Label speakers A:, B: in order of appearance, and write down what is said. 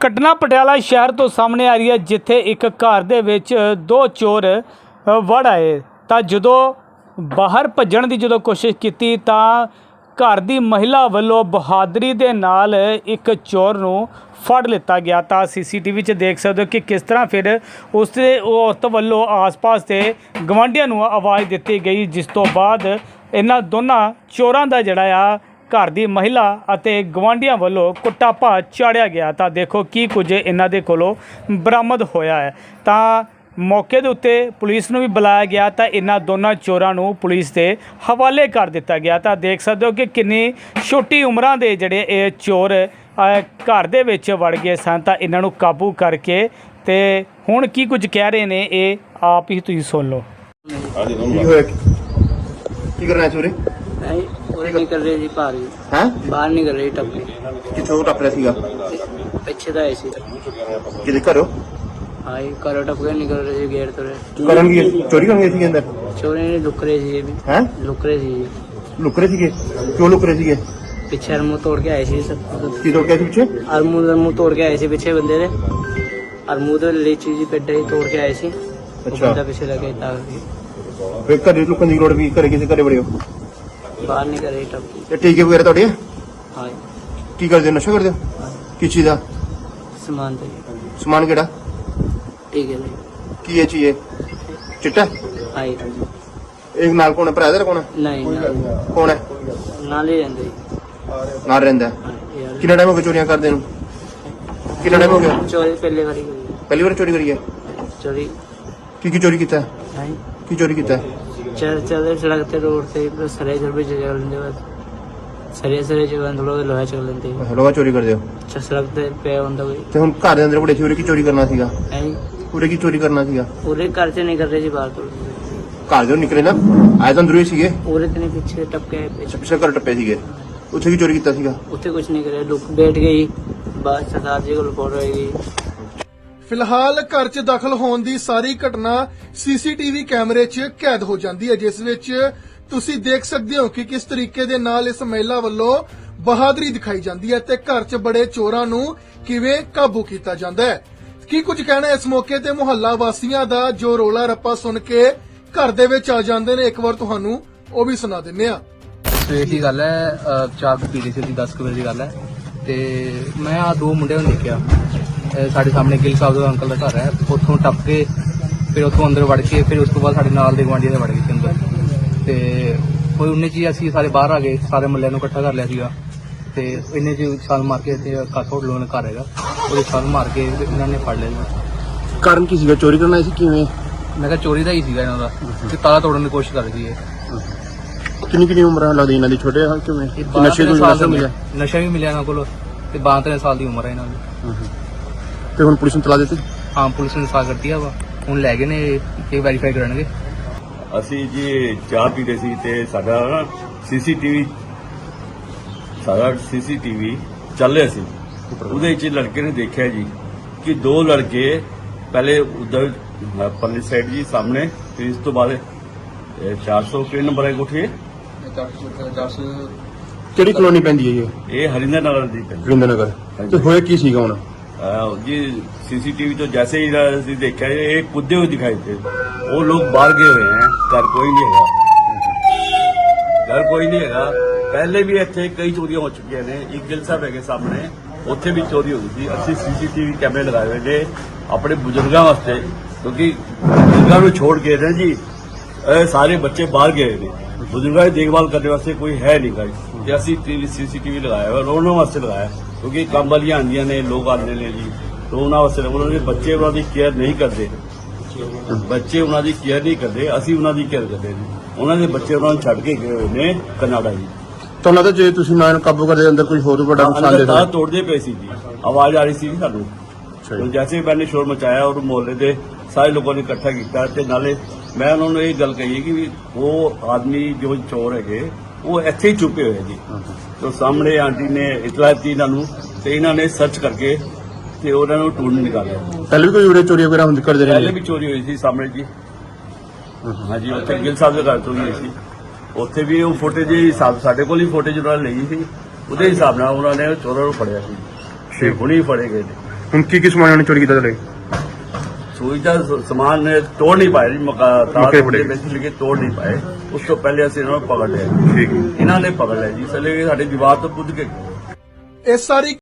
A: ਘਟਨਾ ਪਟਿਆਲਾ ਸ਼ਹਿਰ ਤੋਂ ਸਾਹਮਣੇ ਆ ਰਹੀ ਹੈ, ਜਿੱਥੇ ਇੱਕ ਘਰ ਦੇ ਵਿੱਚ ਦੋ ਚੋਰ ਵੜ ਆਏ। ਤਾਂ ਜਦੋਂ ਬਾਹਰ ਭੱਜਣ ਦੀ ਜਦੋਂ ਕੋਸ਼ਿਸ਼ ਕੀਤੀ, ਤਾਂ ਘਰ ਦੀ ਮਹਿਲਾ ਵੱਲੋਂ ਬਹਾਦਰੀ ਦੇ ਨਾਲ ਇੱਕ ਚੋਰ ਨੂੰ ਫੜ ਲਿੱਤਾ ਗਿਆ। ਤਾਂ ਸੀਸੀਟੀਵੀ 'ਚ ਦੇਖ ਸਕਦੇ ਹੋ ਕਿ ਕਿਸ ਤਰ੍ਹਾਂ ਫਿਰ ਉਸ ਦੇ, ਉਹ ਵੱਲੋਂ ਆਸ-ਪਾਸ ਦੇ ਗਵਾਂਢੀਆਂ ਨੂੰ ਆਵਾਜ਼ ਦਿੱਤੀ ਗਈ, ਜਿਸ ਤੋਂ ਬਾਅਦ ਇਹਨਾਂ ਦੋਨਾਂ ਚੋਰਾਂ ਦਾ ਜਿਹੜਾ ਆ ਘਰ ਦੀ ਮਹਿਲਾ ਅਤੇ ਗਵਾਂਢੀਆਂ ਵੱਲੋਂ ਕੁੱਟਾਪਾ ਚਾੜਿਆ ਗਿਆ। ਤਾਂ ਦੇਖੋ ਕੀ ਕੁਝ ਇਹਨਾਂ ਦੇ ਕੋਲੋਂ ਬਰਾਮਦ ਹੋਇਆ ਹੈ। ਤਾਂ ਮੌਕੇ ਦੇ ਉੱਤੇ ਪੁਲਿਸ ਨੂੰ ਵੀ ਬੁਲਾਇਆ ਗਿਆ ਤਾਂ ਇਹਨਾਂ ਦੋਨਾਂ ਚੋਰਾਂ ਨੂੰ ਪੁਲਿਸ ਦੇ ਹਵਾਲੇ ਕਰ ਦਿੱਤਾ ਗਿਆ। ਤਾਂ ਦੇਖ ਸਕਦੇ ਹੋ ਕਿ ਕਿੰਨੀ ਛੋਟੀ ਉਮਰਾਂ ਦੇ ਜਿਹੜੇ ਇਹ ਚੋਰ ਘਰ ਦੇ ਵਿੱਚ ਵੜ ਗਏ ਸਨ। ਤਾਂ ਇਹਨਾਂ ਨੂੰ ਕਾਬੂ ਕਰਕੇ ਤੇ ਹੁਣ ਕੀ ਕੁਝ ਕਹਿ ਰਹੇ ਨੇ ਇਹ ਆਪ ਹੀ ਤੁਸੀਂ ਸੁਣ ਲਓ।
B: ਕੀ ਹੋਇਆ? ਕੀ ਕਰਨਾ ਚੋਰੀ?
C: ਉਹ ਨਿਕਲ ਰਹੀ ਜੀ ਭਾਰੀ।
B: ਹੈ?
C: ਬਾਹਰ ਨਿਕਲ ਰਹੀ ਟੱਪੀ।
B: ਕਿੱਥੋਂ ਟੱਪ ਰਿਹਾ ਸੀਗਾ?
C: ਪਿੱਛੇ ਦਾ ਸੀ।
B: ਕਿਹਦੇ ਘਰੋਂ?
C: ਹਾਈ ਕਰੋ ਟੱਪ ਕੇ ਨਿਕਲ ਰਹੇ ਸੀ ਗੇਟ ਤੋਂ।
B: ਕਰਨ ਕੀ ਚੋਰੀ ਕਰਨ ਗਏ ਸੀਗੇ ਅੰਦਰ?
C: ਚੋਰੇ ਨੇ ਲੁਕ ਰਹੇ ਸੀ ਇਹ ਵੀ।
B: ਹੈ?
C: ਲੁਕ ਰਹੇ ਸੀ ਜੀ।
B: ਲੁਕ ਰਹੇ ਸੀਗੇ? ਕਿਉਂ ਲੁਕ ਰਹੇ ਸੀਗੇ?
C: ਪਿੱਛੇ ਅਰਮੂ ਤੋੜ ਕੇ ਆਏ ਸੀ ਸਭ
B: ਕੀ ਤੋੜ ਗਿਆ ਸੀ ਪਿੱਛੇ?
C: ਅਰਮੂ ਦਾ ਮੂੰਹ ਤੋੜ ਕੇ ਆਏ ਸੀ ਪਿੱਛੇ ਬੰਦੇ ਦੇ। ਅਰਮੂ ਦੇ ਲੀਚੀ ਜੀ ਪੇਡੇ ਤੋੜ ਕੇ ਆਏ ਸੀ। ਉਹ
B: ਅੱਛਾ।
C: ਬੰਦਾ ਪਿੱਛੇ ਲੱਗੇ ਤਾਂ
B: ਫਿਰ ਘਰੇ ਲੁਕਣ ਦੀ ਲੋੜ ਵੀ ਘਰੇ ਕਿਸੇ ਘਰੇ ਹੋ?
C: ਬਾਹਰ ਨਿਕਲ ਰਹੀ ਟੱਪੀ
B: ਤੇ ਟੀਕੇ ਵਗੈਰਾ ਤੁਹਾਡੇ?
C: ਹਾਈ
B: ਕੀ ਕਰਦੇ ਹੋ? ਨਸ਼ਾ ਕਰਦੇ ਹੋ? ਕੀ ਚੀਜ਼ ਦਾ
C: ਸਮਾਨ ਤੇ
B: ਸਮਾਨ ਕਿਹੜਾ?
C: ਠੀਕ ਹੈ
B: ਕੀ ਇਹ ਚੀਜ਼ ਹੈ ਚਿੱਟਾ?
C: ਹਾਈ
B: ਇਹ ਨਾਲ ਕੋਣ ਹੈ? ਭਰਾ ਦਾ ਕੋਣ ਹੈ?
C: ਨਹੀਂ
B: ਕੌਣ ਹੈ?
C: ਨਾਲ ਹੀ ਰਹਿੰਦੇ।
B: ਨਾਲ ਰਹਿੰਦਾ ਹੈ।
C: ਹਾਂ,
B: ਕਿੰਨਾ ਟਾਈਮ ਹੋ ਗਿਆ ਚੋਰੀਆਂ ਕਰਦੇ ਨੂੰ? ਕਿੰਨਾ ਟਾਈਮ ਹੋ ਗਿਆ?
C: ਚੋਰੀ ਪਹਿਲੇ ਵਾਰੀ ਹੋਈ ਹੈ।
B: ਪਹਿਲੀ ਵਾਰ ਚੋਰੀ ਕਰੀ ਹੈ?
C: ਚੋਰੀ।
B: ਕੀ ਕੀ ਚੋਰੀ ਕੀਤਾ ਹੈ? ਕੀ ਚੋਰੀ ਕੀਤਾ ਹੈ?
C: चल चल सड़क ते रोड ते बस सरे जर भी जगह लेंदे बस सरे सरे जगह थोड़ा लोहा चल लेंदे
B: ਲੋਹਾ ਚੋਰੀ ਕਰਦੇ ਹੋ
C: अच्छा सड़क ते पे होंदा कोई
B: ਤੇ ਹੁਣ ਘਰ ਦੇ ਅੰਦਰ ਬੜੇ ਚੋਰੀ ਕੀ ਚੋਰੀ ਕਰਨਾ ਸੀਗਾ
C: ऐ
B: ਪੂਰੇ ਕੀ ਚੋਰੀ ਕਰਨਾ ਸੀਗਾ
C: पूरे घर से नहीं कर रहे जी बाहर तो
B: ਘਰ ਦੇ ਨਿਕਲੇ ਨਾ ਆਏ ਤਾਂ ਅੰਦਰੋਂ ਹੀ ਸੀਗੇ
C: पूरे इतने पीछे टपके पीछे
B: ਪਿੱਛੇ ਘਰ ਟੱਪੇ ਸੀਗੇ ਉੱਥੇ ਕੀ ਚੋਰੀ ਕੀਤਾ ਸੀਗਾ
C: उठे कुछ नहीं करे लोग बैठ गई बाद सरदार जी को रिपोर्ट होएगी
D: ਫਿਲਹਾਲ ਘਰ 'ਚ ਦਾਖਲ ਹੋਣ ਦੀ ਸਾਰੀ ਘਟਨਾ ਸੀਸੀਟੀਵੀ ਕੈਮਰੇ 'ਚ ਕੈਦ ਹੋ ਜਾਂਦੀ ਹੈ, ਜਿਸ ਵਿੱਚ ਤੁਸੀਂ ਦੇਖ ਸਕਦੇ ਹੋ ਕਿ ਕਿਸ ਤਰੀਕੇ ਦੇ ਨਾਲ ਇਸ ਮਹਿਲਾ ਵੱਲੋਂ ਬਹਾਦਰੀ ਦਿਖਾਈ ਜਾਂਦੀ ਹੈ ਤੇ ਘਰ 'ਚ ਬੜੇ ਚੋਰਾਂ ਨੂੰ ਕਿਵੇਂ ਕਾਬੂ ਕੀਤਾ ਜਾਂਦਾ ਹੈ? ਕੀ ਕੁਝ ਕਹਿਣਾ ਇਸ ਮੌਕੇ ਤੇ ਮੁਹੱਲਾ ਵਾਸੀਆਂ ਦਾ ਜੋ ਰੋਲਾ ਰੱਪਾ ਸੁਣ ਕੇ ਘਰ ਦੇ ਵਿੱਚ ਆ ਜਾਂਦੇ ਨੇ? ਇੱਕ ਵਾਰ ਤੁਹਾਨੂੰ ਉਹ ਵੀ ਸੁਣਾ ਦਿੰਨੇ ਆ
E: ਸਵੇਰ ਦੀ ਗੱਲ ਹੈ, ਅਹ ਚਾਹ ਪੀ ਲਈ ਸੀ 10 ਵਜੇ ਦੀ ਗੱਲ ਹੈ ਤੇ ਮੈਂ ਆ ਦੋ ਮੁੰਡਿਆਂ ਨੂੰ ਦੇਖਿਆ। ਸਾਡੇ ਸਾਹਮਣੇ ਗਿੱਲ ਸਾਹਿਬ ਦਾ ਅੰਕਲ ਦਾ ਘਰ ਹੈ। ਉੱਥੋਂ ਟੱਪ ਕੇ ਫਿਰ ਉੱਥੋਂ ਅੰਦਰ ਵੜ ਕੇ ਫਿਰ ਉਸ ਤੋਂ ਬਾਅਦ ਸਾਡੇ ਨਾਲ ਦੇ ਗੁਆਂਢੀਆਂ ਦੇ ਵੜ ਗਏ ਸੀ ਅੰਦਰ। ਤੇ ਕੋਈ ਉਹਨੇ ਜੀ ਅਸੀਂ ਸਾਰੇ ਬਾਹਰ ਆ ਗਏ ਸਾਰੇ ਮੁੱਲਿਆਂ ਨੂੰ ਇਕੱਠਾ ਕਰ ਲਿਆ ਸੀਗਾ। ਤੇ ਇਹਨੇ ਜੀ ਛਾਲ ਮਾਰ ਕੇ ਤੇ ਕਾਸੋੜ ਲੋਨ ਘਰ ਹੈਗਾ। ਉਹਦੇ ਛਾਲ ਮਾਰ ਕੇ ਇਹਨਾਂ ਨੇ ਫੜ ਲਿਆ ਜੀ।
B: ਕਾਰਨ ਕੀ ਸੀਗਾ? ਚੋਰੀ ਕਰਨਾ ਸੀ ਕਿਵੇਂ?
E: ਮੈਂ ਕਿਹਾ ਚੋਰੀ ਦਾ ਹੀ ਸੀਗਾ ਇਹਨਾਂ ਦਾ। ਤੇ ਤਾਲਾ ਤੋੜਨ ਦੀ ਕੋਸ਼ਿਸ਼ ਕਰ ਰਹੀ ਸੀ ਇਹ
B: ਕਿੰਨੀ ਕਿੰਨੀ ਉਮਰ ਲੱਗਦੀ ਇਹਨਾਂ ਦੀ? ਛੋਟੇ ਹਾਂ ਕਿਵੇਂ? ਨਸ਼ੇ
E: 12
B: ਤੋਂ ਨਸ਼ਾ
E: ਵੀ ਮਿਲਿਆ ਇਹਨਾਂ ਕੋਲ। ਤੇ 12 ਸਾਲ ਦੀ ਉਮਰ ਹੈ ਇਹਨਾਂ ਦੀ।
B: ਤੇ ਹੁਣ ਪੁਲਿਸ ਨੂੰ ਤਲਾ ਦਿੱਤੀ?
E: ਹਾਂ ਪੁਲਿਸ ਨੇ ਸਾਹ ਕੱਢੀ ਆ ਵਾ। ਹੁਣ ਲੈ ਗਏ ਨੇ ਇਹ ਵੈਰੀਫਾਈ ਕਰਨਗੇ
F: ਅਸੀਂ ਜੀ ਚਾਹ ਪੀਦੇ ਸੀ ਤੇ ਸਾਡਾ ਸੀਸੀਟੀਵੀ ਸਾਡਾ ਸੀਸੀਟੀਵੀ ਚੱਲ ਰਿਹਾ ਸੀ। ਉਹਦੇ ਵਿੱਚ ਲੜਕੇ ਨੇ ਦੇਖਿਆ ਜੀ ਕਿ ਦੋ ਲੜਕੇ ਪਹਿਲੇ ਉਧਰ ਪਰਲੀ ਸਾਈਡ ਜੀ ਸਾਹਮਣੇ ਫਿਰ ਇਸ ਤੋਂ ਬਾਅਦ ਇਹ 400 ਕਿਹੜੇ ਨੰਬਰ ਹੈ ਕੋਠੀ?
B: ਕਿਹੜੀ ਕਲੋਨੀ ਪੈਂਦੀ ਹੈ ਇਹ?
F: ਇਹ ਹਰਿੰਦਰ ਨਗਰ ਦੀ ਪੈਂਦੀ
B: ਰਿੰਦਰ ਨਗਰ ਤੇ ਹੋਇਆ ਕੀ ਸੀਗਾ ਹੁਣ?
F: जी सीसीटीवी तो जैसे ही देखा है एक कूदे हुए दिखाई थे वो लोग बाहर गए हुए हैं घर कोई नहीं है घर कोई नहीं है पहले भी इतने कई चोरियां हो चुकी ने एक गिल साहब है सामने ਉੱਥੇ ਵੀ ਚੋਰੀ ਹੋਈ ਸੀ। ਅਸੀਂ ਸੀਸੀਟੀਵੀ ਕੈਮਰੇ ਲਗਾਏ ਹੋਏ ਨੇ ਆਪਣੇ ਬਜ਼ੁਰਗਾਂ ਵਾਸਤੇ, ਕਿਉਂਕਿ ਬਜ਼ੁਰਗਾਂ ਨੂੰ ਛੋੜ ਕੇ ਨੇ ਜੀ, ਇਹ ਸਾਰੇ ਬੱਚੇ ਬਾਹਰ ਗਏ ਨੇ। ਬਜ਼ੁਰਗਾਂ ਦੀ ਦੇਖਭਾਲ ਕਰਨ ਵਾਸਤੇ ਕੋਈ ਹੈ ਨਹੀਂ ਗਾਈ ਤੇ ਅਸੀਂ ਸੀਸੀਟੀਵੀ ਲਗਾਇਆ ਹੋਇਆ, ਉਹਨਾਂ ਵਾਸਤੇ ਲਗਾਇਆ। ਕਿਉਂਕਿ ਕੰਮ ਵਾਲੀਆਂ ਆਉਂਦੀਆਂ ਨੇ ਲੋਕ ਆਉਂਦੇ ਨੇ ਜੀ। ਤੋਂ ਉਹਨਾਂ ਵਾਸਤੇ ਉਹਨਾਂ ਦੇ ਬੱਚੇ ਉਹਨਾਂ ਦੀ ਕੇਅਰ ਨਹੀਂ ਕਰਦੇ। ਬੱਚੇ ਉਹਨਾਂ ਦੀ ਕੇਅਰ ਨਹੀਂ ਕਰਦੇ ਅਸੀਂ ਉਹਨਾਂ ਦੀ ਕੇਅਰ ਕਰਦੇ ਜੀ। ਉਹਨਾਂ ਦੇ ਬੱਚੇ ਉਹਨਾਂ ਨੂੰ ਛੱਡ ਕੇ ਗਏ ਹੋਏ ਨੇ ਕਨਾਡਾ ਜੀ।
B: ਤਾਂ ਲੱਗਦਾ ਜੇ ਤੁਸੀਂ ਨਾ ਕਾਬੂ ਕਰਦੇ ਅੰਦਰ ਕੋਈ ਹੋਰ ਵੱਡਾ ਨੁਕਸਾਨ ਦੇ
F: ਤਾਂ ਤੋੜਦੇ ਪਏ ਸੀ ਜੀ। ਆਵਾਜ਼ ਆ ਰਹੀ ਸੀ ਸਾਨੂੰ। ਹੁਣ ਜੈਸੇ ਮੈਨੇ ਸ਼ੋਰ ਮਚਾਇਆ ਔਰ ਮੋਹਲੇ ਦੇ ਸਾਰੇ ਲੋਕਾਂ ਨੇ ਇਕੱਠਾ ਕੀਤਾ ਤੇ ਨਾਲੇ ਮੈਂ ਉਹਨਾਂ ਨੂੰ ਇਹ ਗੱਲ ਕਹੀ ਕਿ ਉਹ ਆਦਮੀ ਜੋ ਚੋਰ ਹੈਗੇ ਉਹ ਇੱਥੇ ਹੀ ਛੁਪੇ ਹੋਏ ਜੀ। ਤੋਂ ਸਾਹਮਣੇ ਆਂਟੀ ਨੇ ਇਤਲਾਹ ਦਿੱਤੀ ਇਹਨਾਂ ਨੂੰ ਤੇ ਇਹਨਾਂ ਨੇ ਸਰਚ ਕਰਕੇ ਤੇ ਉਹਨਾਂ ਨੂੰ ਢੂੰਡ ਨਿਕਾਲਿਆ।
B: ਪਹਿਲੇ ਵੀ ਕੋਈ ਉਰੇ ਚੋਰੀ ਵਗੈਰਾ ਹੁੰਦੀ ਕਰਦੇ
F: ਪਹਿਲੇ
B: ਰਹੇ
F: ਵੀ ਚੋਰੀ ਹੋਈ ਸੀ ਸਾਹਮਣੇ ਜੀ। ਹਾਂਜੀ ਉੱਥੇ ਗਿੱਲ ਸਾਹਿਬ ਦੇ ਘਰ ਚੋਰੀ ਹੋਈ ਸੀ। ਉੱਥੇ ਵੀ ਉਹ ਫੁਟੇਜ ਹਿਸਾਬ ਸਾਡੇ ਕੋਲ ਹੀ ਫੁਟੇਜ ਉਹਨਾਂ ਨੇ ਲਈ ਸੀ। ਉਹਦੇ ਹਿਸਾਬ ਨਾਲ ਉਹਨਾਂ ਨੇ ਚੋਰਾਂ ਨੂੰ ਫੜਿਆ ਸੀ। ਤੇ ਹੁਣੀ ਫੜੇ ਗਏ ਨੇ।
B: ਹੁਣ ਕੀ ਕੀ ਸਮਾਨ ਉਹਨੇ ਚੋਰੀ ਕੀਤਾ ਤੁਹਾਡੇ?
F: ਸੂਈ ਦਾ ਸਮਾਨ ਨੇ ਤੋੜ ਨਹੀਂ ਪਾਇਆ ਜੀ ਮਕਾ ਦੇ। ਵਿੱਚ ਲਿਖੇ ਤੋੜ ਨਹੀਂ ਪਾਏ। ਉਸ ਤੋਂ ਪਹਿਲੇ ਅਸੀਂ ਇਹਨਾਂ ਨੂੰ ਪਕੜ ਲਿਆ।
B: ਠੀਕ ਹੈ।
F: ਇਹਨਾਂ ਨੇ ਪਕੜ ਲਿਆ ਜੀ। ਸਲੇ ਸਾਡੇ ਦੀਵਾਰ ਤੋਂ ਪੁੱਜ ਕੇ
D: ਇਸ ਸਾਰੀ